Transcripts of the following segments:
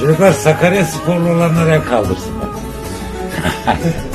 Çocuklar Sakarya sporlu olanlar el kaldırsınlar.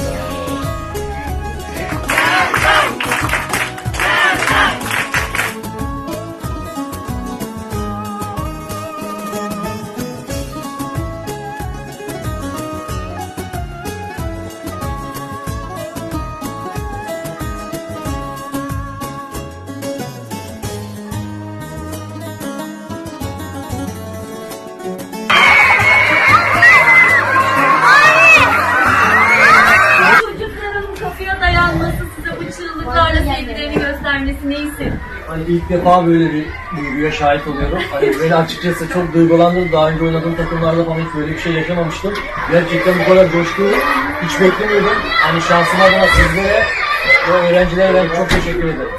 sevgilerini göstermesi ne hissettiriyor? Hani ilk defa böyle bir duyguya şahit oluyorum. Hani beni açıkçası çok duygulandırdı. Daha önce oynadığım takımlarda falan hiç böyle bir şey yaşamamıştım. Gerçekten bu kadar coşkuyu hiç beklemiyordum. Hani şansım adına sizlere ve öğrencilere ben çok teşekkür ederim.